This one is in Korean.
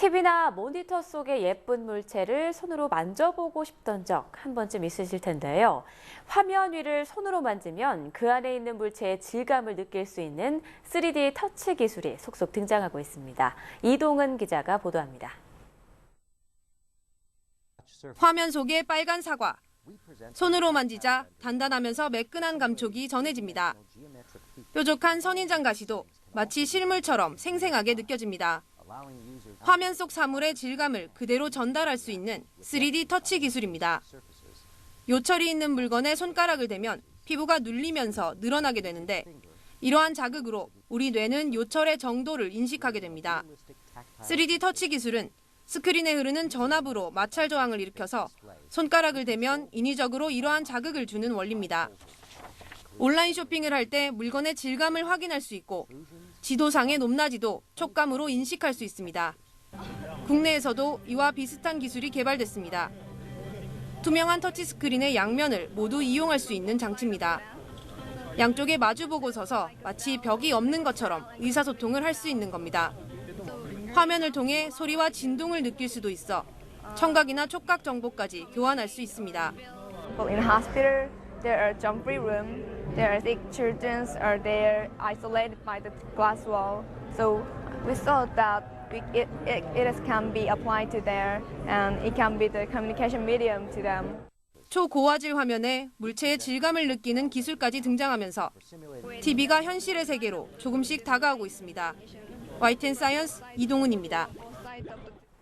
TV나 모니터 속의 예쁜 물체를 손으로 만져보고 싶던 적 한 번쯤 있으실 텐데요. 화면 위를 손으로 만지면 그 안에 있는 물체의 질감을 느낄 수 있는 3D 터치 기술이 속속 등장하고 있습니다. 이동은 기자가 보도합니다. 화면 속의 빨간 사과. 손으로 만지자 단단하면서 매끈한 감촉이 전해집니다. 뾰족한 선인장 가시도 마치 실물처럼 생생하게 느껴집니다. 화면 속 사물의 질감을 그대로 전달할 수 있는 3D 터치 기술입니다. 요철이 있는 물건에 손가락을 대면 피부가 눌리면서 늘어나게 되는데 이러한 자극으로 우리 뇌는 요철의 정도를 인식하게 됩니다. 3D 터치 기술은 스크린에 흐르는 전압으로 마찰 저항을 일으켜서 손가락을 대면 인위적으로 이러한 자극을 주는 원리입니다. 온라인 쇼핑을 할 때 물건의 질감을 확인할 수 있고 지도상의 높낮이도 촉감으로 인식할 수 있습니다. 국내에서도 이와 비슷한 기술이 개발됐습니다. 투명한 터치 스크린의 양면을 모두 이용할 수 있는 장치입니다. 양쪽에 마주보고 서서 마치 벽이 없는 것처럼 의사소통을 할 수 있는 겁니다. 화면을 통해 소리와 진동을 느낄 수도 있어 청각이나 촉각 정보까지 교환할 수 있습니다. There are jump-free room. There are sick children are there isolated by the glass wall. So we thought that we, it, it, it can be applied to there and it can be the communication medium to them. 초고화질 화면에 물체의 질감을 느끼는 기술까지 등장하면서 TV가 현실의 세계로 조금씩 다가오고 있습니다. YTN 사이언스 이동훈입니다.